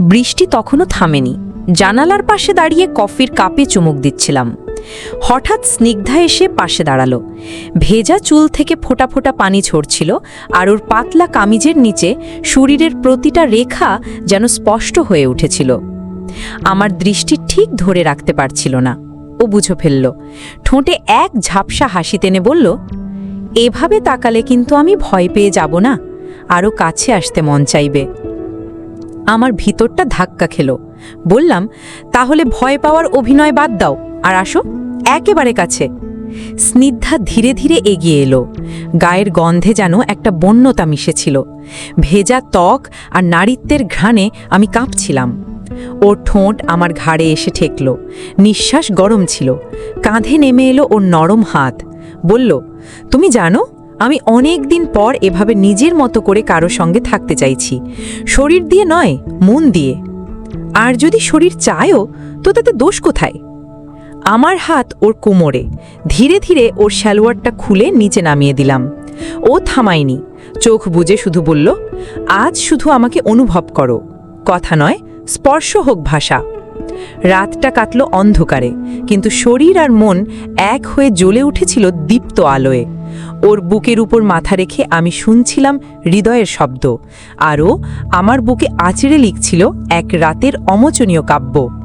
বৃষ্টি তখনও থামেনি। জানালার পাশে দাঁড়িয়ে কফির কাপে চুমুক দিচ্ছিলাম। হঠাৎ স্নিগ্ধা এসে পাশে দাঁড়াল। ভেজা চুল থেকে ফোটা ফোটা পানি ঝরছিল আর ওর পাতলা কামিজের নিচে শরীরের প্রতিটা রেখা যেন স্পষ্ট হয়ে উঠেছিল। আমার দৃষ্টি ঠিক ধরে রাখতে পারছিল না। ও বুঝো ফেলল। ঠোঁটে এক ঝাপসা হাসি টেনে বলল, এভাবে তাকালে কিন্তু আমি ভয় পেয়ে যাব না। আরও কাছে আসতে মন চাইবে। আমার ভিতরটা ধাক্কা খেলো। বললাম, তাহলে ভয় পাওয়ার অভিনয় বাদ দাও, আর আসো, একেবারে কাছে। স্নিগ্ধা ধীরে ধীরে এগিয়ে এলো। গায়ের গন্ধে যেন একটা বন্যতা মিশেছিল। ভেজা ত্বক আর নারীত্বের ঘ্রাণে আমি কাঁপছিলাম। ওর ঠোঁট আমার ঘাড়ে এসে ঠেকল। নিঃশ্বাস গরম ছিল। কাঁধে নেমে এলো ওর নরম হাত। বলল, তুমি জানো আমি অনেক দিন পর এভাবে নিজের মতো করে কারও সঙ্গে থাকতে চাইছি। শরীর দিয়ে নয়, মন দিয়ে। আর যদি শরীর চায়ও, তো তাতে দোষ কোথায়? আমার হাত ওর কোমরে। ধীরে ধীরে ওর শ্যালোয়ারটা খুলে নিচে নামিয়ে দিলাম। ও থামায়নি। চোখ বুজে শুধু বলল, আজ শুধু আমাকে অনুভব করো। কথা নয়, স্পর্শ হোক ভাষা। রাতটা কাটল অন্ধকারে, কিন্তু শরীর আর মন এক হয়ে জ্বলে উঠেছিল দীপ্ত আলোয়। ওর বুকের উপর মাথা রেখে আমি শুনছিলাম হৃদয়ের শব্দ। আরও, আমার বুকে আচড়ে লিখছিল এক রাতের অমোচনীয় কাব্য।